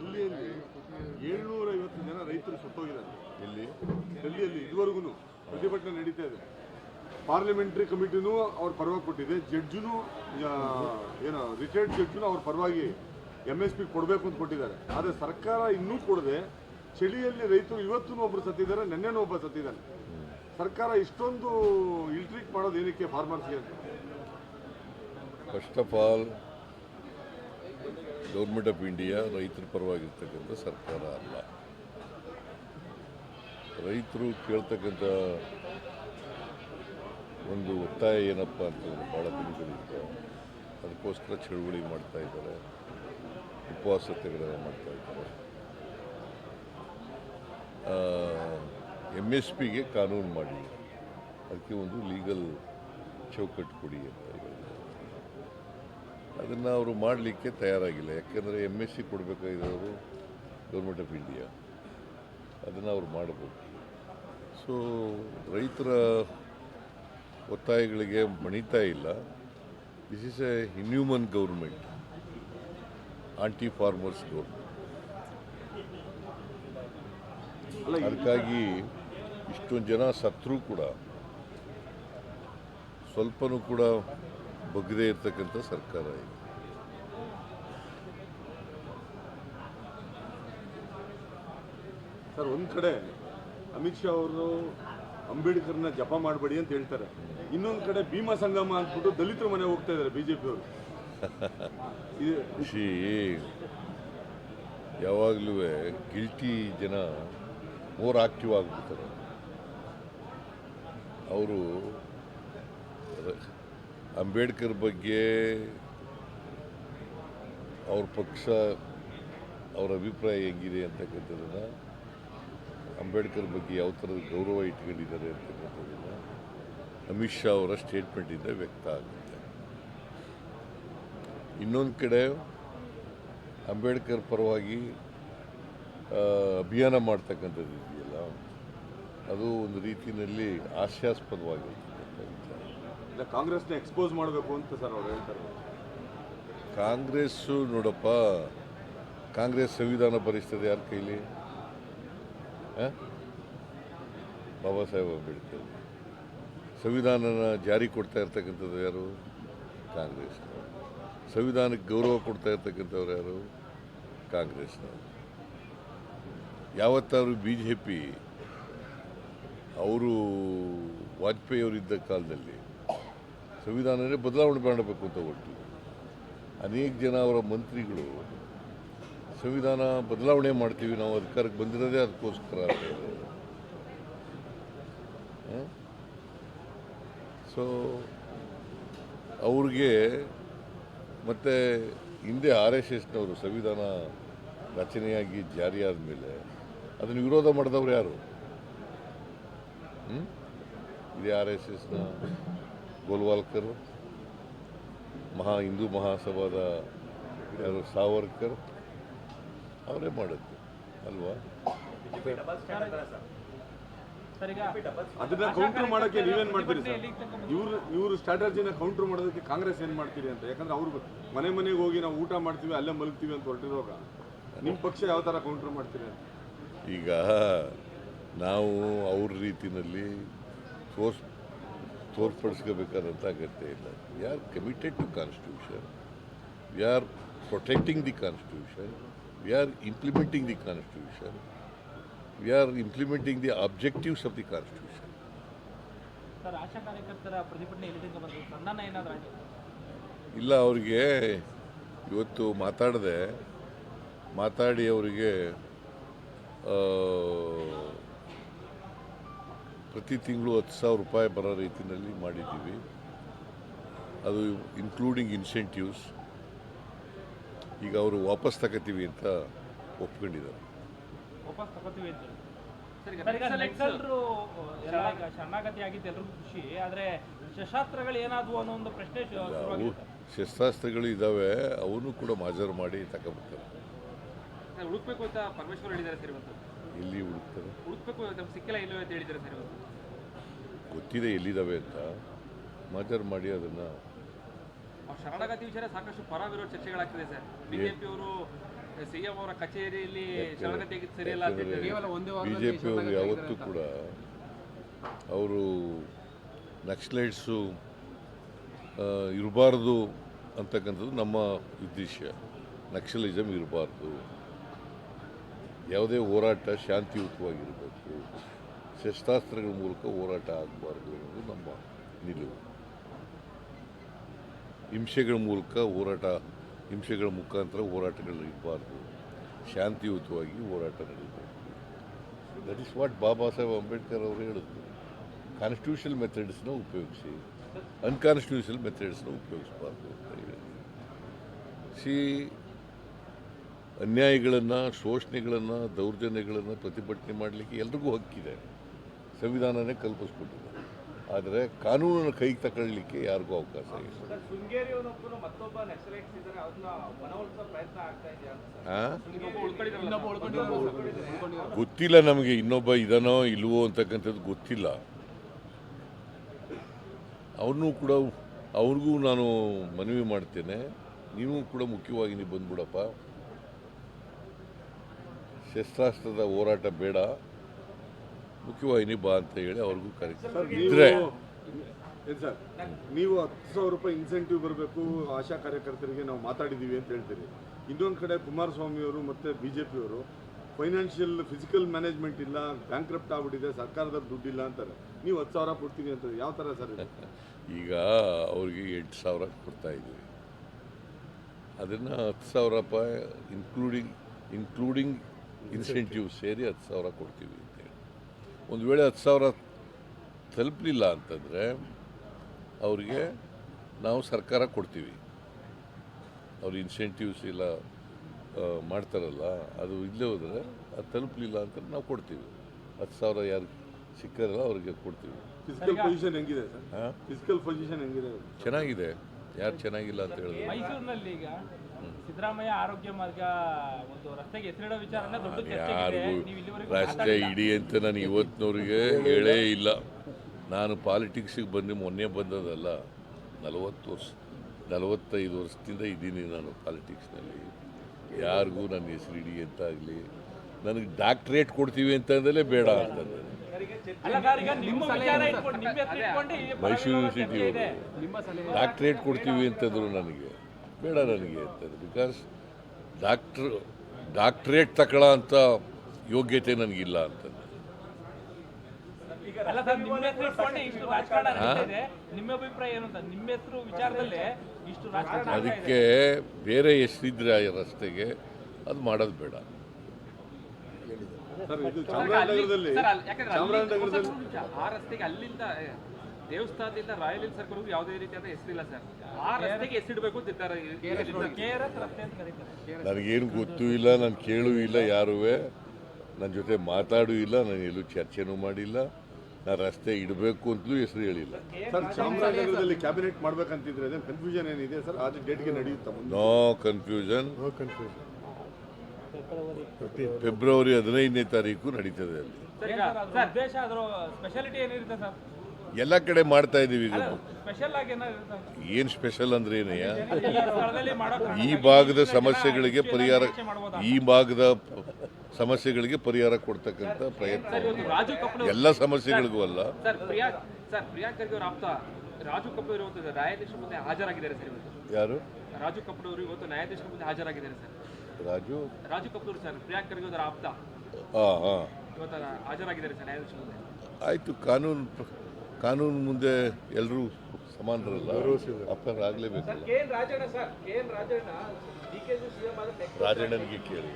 ಡೆಲ್ಲಿಯಲ್ಲಿ ಏಳ್ನೂರ ಐವತ್ತು ಜನ ರೈತರು ಸತ್ತೋಗಿದ್ದಾರೆ. ಇಲ್ಲಿ ಡೆಲ್ಲಿಯಲ್ಲಿ ಇದುವರೆಗೂ ಪ್ರತಿಭಟನೆ ನಡೀತಾ ಇದೆ. ಪಾರ್ಲಿಮೆಂಟ್ರಿ ಕಮಿಟಿನೂ ಅವ್ರ ಪರವಾಗಿ ಕೊಟ್ಟಿದೆ. ಜಡ್ಜುನು ಏನು, ರಿಟೈರ್ಡ್ ಜಡ್ಜುನು ಅವ್ರ ಪರವಾಗಿ ಎಂ ಎಸ್ ಪಿ ಕೊಡಬೇಕು ಅಂತ ಕೊಟ್ಟಿದ್ದಾರೆ. ಆದರೆ ಸರ್ಕಾರ ಇನ್ನೂ ಕೊಡದೆ ಚಳಿಯಲ್ಲಿ ರೈತರು ಇವತ್ತೂ ಒಬ್ರು ಸತ್ತಿದ್ದಾರೆ, ನೆನ್ನೆನೂ ಒಬ್ಬ ಸತ್ತಿದ್ದಾನೆ. ಸರ್ಕಾರ ಇಷ್ಟೊಂದು ಇಲ್ಟ್ರೀಟ್ ಮಾಡೋದು ಏನಕ್ಕೆ ಫಾರ್ಮರ್ಸ್ಗೆ first of all government of India ರೈತರ ಪರವಾಗಿರ್ತಕ್ಕಂಥ ಸರ್ಕಾರ ಅಲ್ಲ. ರೈತರು ಕೇಳ್ತಕ್ಕಂಥ ಒಂದು ಒತ್ತಾಯ ಏನಪ್ಪ ಅಂತಂದರೆ ಭಾಳ ದಿನಗಳಿಂದ ಅದಕ್ಕೋಸ್ಕರ ಚಳುವಳಿ ಮಾಡ್ತಾ ಇದ್ದಾರೆ. ಉಪವಾಸ ಮಾಡ್ತಾ ಇದ್ದಾರೆ. ಎಂ ಎಸ್ ಪಿಗೆ ಕಾನೂನು ಮಾಡಿ. ಅದಕ್ಕೆ ಒಂದು ಲೀಗಲ್ ಚೌಕಟ್ಟು ಕೊಡಿ ಅಂತ. ಅದನ್ನು ಅವರು ಮಾಡಲಿಕ್ಕೆ ತಯಾರಾಗಿಲ್ಲ. ಯಾಕೆಂದರೆ ಎಂ ಎಸ್ ಸಿ ಕೊಡಬೇಕಾಗಿರೋರು ಗೌರ್ಮೆಂಟ್ ಆಫ್ ಇಂಡಿಯಾ ಅದನ್ನು ಅವ್ರು ಮಾಡಬಹುದು ಸೊ ರೈತರ ಒತ್ತಾಯಗಳಿಗೆ ಮಣಿತಾ ಇಲ್ಲ. This is a inhuman government anti farmers government ಅದಕ್ಕಾಗಿ ಇಷ್ಟೊಂದು ಜನ ಸತ್ರು ಕೂಡ ಸ್ವಲ್ಪನೂ ಕೂಡ ಬಗ್ಗದೇ ಇರ್ತಕ್ಕಂಥ ಸರ್ಕಾರ ಇದೆ. ಸರ್ ಒಂದು ಕಡೆ ಅಮಿತ್ ಶಾ ಅವರು ಅಂಬೇಡ್ಕರ್ನ ಜಪ ಮಾಡಬೇಡಿ ಅಂತ ಹೇಳ್ತಾರೆ. ಇನ್ನೊಂದು ಕಡೆ ಭೀಮಾ ಸಂಗಮ ಅಂದ್ಬಿಟ್ಟು ದಲಿತರ ಮನೆ ಹೋಗ್ತಾ ಇದ್ದಾರೆ ಬಿಜೆಪಿ ಅವರು. ಇದು ಖುಷಿ. ಯಾವಾಗಲೂ ಗಿಲ್ಟಿ ಜನ ಮೋರ್ ಆಕ್ಟಿವ್ ಆಗಿಬಿಡ್ತಾರೆ. ಅವರು ಅಂಬೇಡ್ಕರ್ ಬಗ್ಗೆ ಅವ್ರ ಪಕ್ಷ, ಅವರ ಅಭಿಪ್ರಾಯ ಹೆಂಗಿದೆ ಅಂತಕ್ಕಂಥದ್ದನ್ನು ಅಂಬೇಡ್ಕರ್ ಬಗ್ಗೆ ಯಾವ ಥರದ ಗೌರವ ಇಟ್ಕೊಂಡಿದ್ದಾರೆ ಅಂತಕ್ಕಂಥದ್ದನ್ನು ಅಮಿತ್ ಶಾ ಅವರ ಸ್ಟೇಟ್ಮೆಂಟಿಂದ ವ್ಯಕ್ತ ಆಗುತ್ತೆ. ಇನ್ನೊಂದು ಕಡೆ ಅಂಬೇಡ್ಕರ್ ಪರವಾಗಿ ಅಭಿಯಾನ ಮಾಡ್ತಕ್ಕಂಥದ್ದು ಇದೆಯಲ್ಲ ಅದು ಒಂದು ರೀತಿಯಲ್ಲಿ ಹಾಸ್ಯಾಸ್ಪದವಾಗಿರ್ತಕ್ಕಂಥ ವಿಚಾರ ಇಲ್ಲ, ಕಾಂಗ್ರೆಸ್ನ ಎಕ್ಸ್ಪೋಸ್ ಮಾಡಬೇಕು ಅಂತ ಸರ್ ಅವ್ರು ಹೇಳ್ತಾರೆ. ಕಾಂಗ್ರೆಸ್ಸು ನೋಡಪ್ಪ, ಕಾಂಗ್ರೆಸ್ ಸಂವಿಧಾನ ಬರೆಸ್ತದೆ ಯಾರ ಕೈಲಿ? ಬಾಬಾ ಸಾಹೇಬ್ ಅಂಬೇಡ್ಕರ್. ಸಂವಿಧಾನನ ಜಾರಿ ಕೊಡ್ತಾ ಇರ್ತಕ್ಕಂಥದ್ದು ಯಾರು? ಕಾಂಗ್ರೆಸ್ನವರು. ಸಂವಿಧಾನಕ್ಕೆ ಗೌರವ ಕೊಡ್ತಾ ಇರ್ತಕ್ಕಂಥವ್ರು ಯಾರು? ಕಾಂಗ್ರೆಸ್ನವರು. ಯಾವತ್ತಾದ್ರೂ ಬಿ ಜೆ ಪಿ ಅವರು ವಾಜಪೇಯಿ ಅವರಿದ್ದ ಕಾಲದಲ್ಲಿ ಸಂವಿಧಾನನೇ ಬದಲಾವಣೆ ಮಾಡಬೇಕು ಅಂತ ಹೊರಟು ಅನೇಕ ಜನ ಅವರ ಮಂತ್ರಿಗಳು ಸಂವಿಧಾನ ಬದಲಾವಣೆ ಮಾಡ್ತೀವಿ, ನಾವು ಅಧಿಕಾರಕ್ಕೆ ಬಂದಿರೋದೇ ಅದಕ್ಕೋಸ್ಕರ? ಸೊ ಅವ್ರಿಗೆ ಮತ್ತು ಹಿಂದೆ ಆರ್ ಎಸ್ ಎಸ್ನವರು ಸಂವಿಧಾನ ರಚನೆಯಾಗಿ ಜಾರಿಯಾದ ಮೇಲೆ ಅದನ್ನು ವಿರೋಧ ಮಾಡಿದವ್ರು ಯಾರು? ಇದೇ ಆರ್ ಎಸ್ ಎಸ್ನ ಗೋಲ್ವಾಲ್ಕರ್ ಮಹಾ ಹಿಂದೂ ಮಹಾಸಭಾದ ಯಾರು ಸಾವರ್ಕರ್ ಅವರೇ ಮಾಡಿದ್ದು ಅಲ್ವಾ? ಅದನ್ನ ಕೌಂಟರ್ ಮಾಡೋಕ್ಕೆ ನೀವೇನ್ ಮಾಡ್ತೀರಿ ಸರ್? ಇವ್ರು ಇವ್ರು ಸ್ಟ್ರಾಟಜಿನ ಕೌಂಟರ್ ಮಾಡೋದಕ್ಕೆ ಕಾಂಗ್ರೆಸ್ ಏನ್ ಮಾಡ್ತೀರಿ ಅಂತ? ಯಾಕಂದ್ರೆ ಅವ್ರು ಮನೆ ಮನೆಗೆ ಹೋಗಿ ನಾವು ಊಟ ಮಾಡ್ತೀವಿ ಅಲ್ಲೇ ಮಲಗ್ತೀವಿ ಅಂತ ಹೊರಟಿರುವಾಗ ನಿಮ್ಮ ಪಕ್ಷ ಯಾವ ತರ ಕೌಂಟರ್ ಮಾಡ್ತೀರಿ ಅಂತ? ಈಗ ನಾವು ಅವ್ರ ರೀತಿಯಲ್ಲಿ ತೋರ್ಸ್ ತೋರ್ಪಡಿಸ್ಕೋಬೇಕಾದಂಥ ಅಗತ್ಯ ಇಲ್ಲ. We are committed to constitution we are protecting the constitution we are implementing the constitution we are implementing the objectives of the constitution ಇಲ್ಲ ಅವರಿಗೆ ಇವತ್ತು ಮಾತಾಡದೆ ಮಾತಾಡಿ ಅವರಿಗೆ ಪ್ರತಿ ತಿಂಗಳು ಹತ್ತು ಸಾವಿರ ರೂಪಾಯಿ ಬರೋ ರೀತಿಯಲ್ಲಿ ಮಾಡಿದ್ದೀವಿ. ಅದು ಇನ್ಕ್ಲೂಡಿಂಗ್ ಇನ್ಸೆಂಟಿವ್ಸ್ ಈಗ ಅವರು ವಾಪಸ್ ತಗೋತೀವಿ ಅಂತ ಒಪ್ಕೊಂಡಿದ್ದಾರೆ. ಶಸ್ತ್ರಾಸ್ತ್ರಗಳು ಇದಾವೆ ಅನ್ನೋ ಒಂದು ಪ್ರಶ್ನೆ ಮಾಡಿ ಅವು ಹುಡುಕ್ಬೇಕು ಶಸ್ತ್ರಾಸ್ತ್ರಗಳು ಇದ್ದಾವೆ ಅವನು ಕೂಡ ಮಾಜರ್ ಮಾಡಿ ತಗೊಬರ್ತಾರೆ. ಎಲ್ಲಿ ಹುಡುಕ್ತಾರೆ ಹುಡುಕ್ಬೇಕು ನಮ್ಗೆ ಸಿಕ್ಕಿಲ್ಲ ಇಲ್ಲವೇ ಅಂತ ಹೇಳಿದ್ದಾರೆ ಸರ್ ಇವತ್ತು ಗೊತ್ತಿದೆ ಎಲ್ಲಿದ್ದಾವೆ ಅಂತ. ಮಜರ್ ಮಾಡಿ ಅದನ್ನು. ಆ ಶರಣಾಗತಿ ವಿಚಾರ ಸಾಕಷ್ಟು ಪರ ವಿರೋಧ ಚರ್ಚೆಗಳಾಗ್ತಿದೆ ಸರ್. ಬಿಜೆಪಿ ಅವರು ಸಿಎಂ ಅವರ ಕಚೇರಿಯಲ್ಲಿ ಶರಣಗತಿ ಆಗಿದ್ದು ಸರಿಯಲ್ಲ ಅಂತ ಹೇಳಿ ಬಿ ಜೆ ಪಿಯವರು ಯಾವತ್ತೂ ಕೂಡ ಅವರು ನಕ್ಸಲೈಟ್ಸು ಇರಬಾರ್ದು ಅಂತಕ್ಕಂಥದ್ದು ನಮ್ಮ ಉದ್ದೇಶ. ನಕ್ಸಲಿಸಮ್ ಇರಬಾರ್ದು. ಯಾವುದೇ ಹೋರಾಟ ಶಾಂತಿಯುತವಾಗಿರಬೇಕು. ಶಸ್ತ್ರಾಸ್ತ್ರಗಳ ಮೂಲಕ ಹೋರಾಟ ಆಗಬಾರ್ದು ಅನ್ನೋದು ನಮ್ಮ ನಿಲುವು. ಹಿಂಸೆಗಳ ಮೂಲಕ ಹೋರಾಟ, ಹಿಂಸೆಗಳ ಮುಖಾಂತರ ಹೋರಾಟಗಳು ಇರಬಾರ್ದು. ಶಾಂತಿಯುತವಾಗಿ ಹೋರಾಟ ನಡೀಬೇಕು. That is what Baba Saheb Ambedkar ಅವರು ಹೇಳಿದ್ರು. ಕಾನ್ಸ್ಟಿಟ್ಯೂಷನಲ್ ಮೆಥಡ್ಸ್ನ ಉಪಯೋಗಿಸಿ ಅನ್ಕಾನ್ಸ್ಟಿಟ್ಯೂಷನಲ್ ಮೆಥಡ್ಸ್ನ ಉಪಯೋಗಿಸಬಾರ್ದು ಅಂತ ಹೇಳಿ ಸಿ ಅನ್ಯಾಯಗಳನ್ನು ಶೋಷಣೆಗಳನ್ನು ದೌರ್ಜನ್ಯಗಳನ್ನು ಪ್ರತಿಭಟನೆ ಮಾಡಲಿಕ್ಕೆ ಎಲ್ರಿಗೂ ಹಕ್ಕಿದೆ. ಸಂವಿಧಾನನೇ ಕಲ್ಪಿಸ್ಕೊಟ್ಟಿದೆ. ಆದರೆ ಕಾನೂನನ್ನು ಕೈಗೆ ತಗೊಳ್ಳಿಕ್ಕೆ ಯಾರಿಗೂ ಅವಕಾಶ ಇಲ್ಲ. ಗೊತ್ತಿಲ್ಲ ನಮಗೆ ಇನ್ನೊಬ್ಬ ಇದನೋ ಇಲ್ವೋ ಅಂತಕ್ಕಂಥದ್ದು ಗೊತ್ತಿಲ್ಲ. ಅವ್ರನ್ನೂ ಕೂಡ ಅವ್ರಿಗೂ ನಾನು ಮನವಿ ಮಾಡ್ತೇನೆ. ನೀವು ಕೂಡ ಮುಖ್ಯವಾಗಿ ನೀವು ಬಂದ್ಬಿಡಪ್ಪ. ಶಸ್ತ್ರಾಸ್ತ್ರದ ಹೋರಾಟ ಬೇಡ. ಮುಖ್ಯವಾಹಿನಿ ಬಾ ಅಂತ ಹೇಳಿ ಅವ್ರಿಗೂ ಕರೆ ಸರ್ ಇದ್ರೆ ನೀವು ಏನ್ ಸರ್ ನೀವು ಹತ್ತು ಸಾವಿರ ರೂಪಾಯಿ ಇನ್ಸೆಂಟಿವ್ ಬರಬೇಕು ಆಶಾ ಕಾರ್ಯಕರ್ತರಿಗೆ ನಾವು ಮಾತಾಡಿದ್ದೀವಿ ಅಂತ ಹೇಳ್ತೀರಿ. ಇನ್ನೊಂದು ಕಡೆ ಕುಮಾರಸ್ವಾಮಿ ಅವರು ಮತ್ತು ಬಿ ಜೆ ಪಿಯವರು ಫೈನಾನ್ಷಿಯಲ್ ಫಿಸಿಕಲ್ ಮ್ಯಾನೇಜ್ಮೆಂಟ್ ಇಲ್ಲ ಬ್ಯಾಂಕ್ ರಪ್ಟ್ ಆಗ್ಬಿಟ್ಟಿದೆ ಸರ್ಕಾರದ ದುಡ್ಡಿಲ್ಲ ಅಂತಾರೆ. ನೀವು ಹತ್ತು ಸಾವಿರ ಕೊಡ್ತೀವಿ ಅಂತ ಯಾವ ಥರ ಸರ್ ಈಗ ಅವ್ರಿಗೆ ಎಂಟು ಸಾವಿರ ಕೊಡ್ತಾ ಇದ್ದೀವಿ. ಅದನ್ನು ಹತ್ತು ಸಾವಿರ ರೂಪಾಯಿ ಇನ್ಕ್ಲೂಡಿಂಗ್ ಇನ್ಕ್ಲೂಡಿಂಗ್ ಇನ್ಸೆಂಟಿವ್ ಸೇರಿ ಹತ್ತು ಸಾವಿರ ಕೊಡ್ತೀವಿ ಅಂತೇಳಿ ಒಂದು ವೇಳೆ ಹತ್ತು ಸಾವಿರ ತಲುಪಲಿಲ್ಲ ಅಂತಂದರೆ ಅವ್ರಿಗೆ ನಾವು ಸರ್ಕಾರ ಕೊಡ್ತೀವಿ. ಅವ್ರು ಇನ್ಸೆಂಟಿವ್ಸ್ ಇಲ್ಲ ಮಾಡ್ತಾರಲ್ಲ ಅದು ಇಲ್ಲೇ ಹೋದರೆ ಅದು ತಲುಪಲಿಲ್ಲ ಅಂತ ನಾವು ಕೊಡ್ತೀವಿ. ಹತ್ತು ಸಾವಿರ ಯಾರು ಸಿಕ್ಕಾರಲ್ಲ ಅವ್ರಿಗೆ ಕೊಡ್ತೀವಿ. ಫಿಸಿಕಲ್ ಪೊಸಿಷನ್ ಹೆಂಗಿದೆ ಸರ್? ಹಾಂ ಫಿಸಿಕಲ್ ಪೊಸಿಷನ್ ಹೆಂಗಿದೆ? ಚೆನ್ನಾಗಿದೆ. ಯಾರು ಚೆನ್ನಾಗಿಲ್ಲ ಅಂತ ಹೇಳಿದ್ರು. ಮೈಸೂರಿನಲ್ಲಿ ಈಗ ಸಿದ್ದರಾಮಯ್ಯ ಆರೋಗ್ಯ ಮಾರ್ಗ ಒಂದು ರಸ್ತೆಗೆ ಹೆಸರಿಡೋ ವಿಚಾರನ ದೊಡ್ಡ ಚರ್ಚೆಗಿದೆ ಯಾರಿಗೂ ನೀವು ಇಲ್ಲಿವರೆಗೂ ರಸ್ತೆ ಇಡಿ ಅಂತ ನಾನು ಇವತ್ತಿನವ್ರಿಗೆ ಹೇಳೇ ಇಲ್ಲ. ನಾನು ಪಾಲಿಟಿಕ್ಸಿಗೆ ಬಂದು ಮೊನ್ನೆ ಬಂದದಲ್ಲ ನಲವತ್ತು ವರ್ಷ ನಲವತ್ತೈದು ವರ್ಷದಿಂದ ಇದ್ದೀನಿ ನಾನು ಪಾಲಿಟಿಕ್ಸ್ನಲ್ಲಿ. ಯಾರಿಗೂ ನನ್ನ ಹೆಸರು ಇಡಿ ಅಂತ ಆಗಲಿ ನನಗೆ ಡಾಕ್ಟ್ರೇಟ್ ಕೊಡ್ತೀವಿ ಅಂತಂದಲೇ ಬೇಡ ಅಂತಂದ್ರೆ ಮೈಸೂರು ಡಾಕ್ಟ್ರೇಟ್ ಕೊಡ್ತೀವಿ ಅಂತಂದ್ರು ನನಗೆ. ಬೇಡ ನನಗೆ ಅಂತಂದ್ರೆ. ಬಿಕಾಸ್ ಡಾಕ್ಟ್ರ್ ಡಾಕ್ಟ್ರೇಟ್ ತಗೊಳ್ಳೋ ಅಂತ ಯೋಗ್ಯತೆ ನನಗಿಲ್ಲ ಅಂತ? ಅದಕ್ಕೆ ಬೇರೆ ಹೆಸರಿದ್ರೆ ಆ ರಸ್ತೆಗೆ ಅದು ಮಾಡೋದು ಬೇಡ. ಸರ್ ಇದು ಚಾಮರಾಜನಗರದಲ್ಲಿ ಸರ್, ಅಲ್ಲಿ- ಯಾಕಂದ್ರೆ ಅಲ್ಲಿ- ಚಾಮರಾಜನಗರದಲ್ಲಿ ನಿಮಿಷ. ಆ ರಸ್ತೆಗೆ ಅಲ್ಲಿಂದ ಏ, ದೇವಸ್ಥಾನದಿಂದ ರಾಯಲ್ ಹಿಲ್ಸ್ ಸರ್ಕಲ್ಗೂ ಯಾವುದೇ ರೀತಿಯಾದ ಹೆಸರಿಲ್ಲ ಸರ್. ಆ ರಸ್ತೆಗೆ ಹೆಸರಿಡಬೇಕು ಅಂತ ಇದ್ದಾರೆ KRS ರಸ್ತೆ ಅಂತ ಕರೀತಾರೆ. ನನಗೇನು ಗೊತ್ತೂ ಇಲ್ಲ ನಾನು ಕೇಳೂ ಇಲ್ಲ ಯಾರೂ. ನನ್ನ ಜೊತೆ ಮಾತಾಡೂ ಇಲ್ಲ ನಾನು ಎಲ್ಲೂ ಚರ್ಚೆನೂ ಮಾಡಿಲ್ಲ ನಾನು ರಸ್ತೆ ಇಡಬೇಕು ಅಂತಲೂ ಹೆಸರು ಹೇಳಿಲ್ಲ. ಸರ್ ಚಾಮರಾಜನಗರದಲ್ಲಿ ಕ್ಯಾಬಿನೆಟ್ ಮಾಡ್ಬೇಕಂತಿದ್ರೆ ಅದೇನು ಕನ್ಫ್ಯೂಷನ್ ಏನಿದೆ ಸರ್? ಅದು ಡೇಟ್ಗೆ ನಡೆಯುತ್ತಾ ಕನ್ಫ್ಯೂಷನ್ ನೋ ಕನ್ಫ್ಯೂಷನ್ ಫೆಬ್ರವರಿ. ಹದಿನೈದನೇ ತಾರೀಕು ನಡೀತದೆ ಅಲ್ಲಿ. ಎಲ್ಲ ಕಡೆ ಮಾಡ್ತಾ ಇದ್ದೀವಿ ಈಗ. ಏನು ಸ್ಪೆಷಲ್ ಅಂದ್ರೆ ಏನಯ್ಯ? ಈ ಭಾಗದ ಸಮಸ್ಯೆಗಳಿಗೆ ಪರಿಹಾರ ಈ ಭಾಗದ ಸಮಸ್ಯೆಗಳಿಗೆ ಪರಿಹಾರ ಕೊಡ್ತಕ್ಕಂಥ ಪ್ರಯತ್ನ. ಎಲ್ಲ ಸಮಸ್ಯೆಗಳಿಗೂ ಅಲ್ಲ. ಸರ್ ಪ್ರಿಯಾ ಸರ್ ಪ್ರಿಯಾಂಕ್ ಖರ್ಗೆ ಆಪ್ತ ರಾಜು ಕಪೂರ್ ಇವತ್ತು ಮುಂದೆ ಹಾಜರಾಗಿದ್ದಾರೆ ಸರ್ ಯಾರು? ರಾಜು ಕಪೂರ್ ಅವರು ಇವತ್ತು ನ್ಯಾಯಾಧೀಶರ ಮುಂದೆ ಹಾಜರಾಗಿದ್ದಾರೆ ಸರ್. ರಾಜು? ರಾಜು ಕಪೂರ್ ಸರ್ ಪ್ರಿಯಾಂಕ್ ಖರ್ಗೆ ಅವರ ಆಪ್ತ. ಹಾಂ ಹಾಂ ಇವತ್ತು ಹಾಜರಾಗಿದ್ದಾರೆ ಸರ್ ನ್ಯಾಯಾಧೀಶ ಮುಂದೆ. ಆಯಿತು ಕಾನೂನು ಕಾನೂನು ಮುಂದೆ ಎಲ್ಲರೂ ಸಮಾನರಲ್ಲ. Appear ಆಗಲೇಬೇಕಲ್ಲ K N Rajanna sir K N Rajanna D K CM ಆದ ರಾಜಣ್ಣನಿಗೆ ಕೇಳಿ.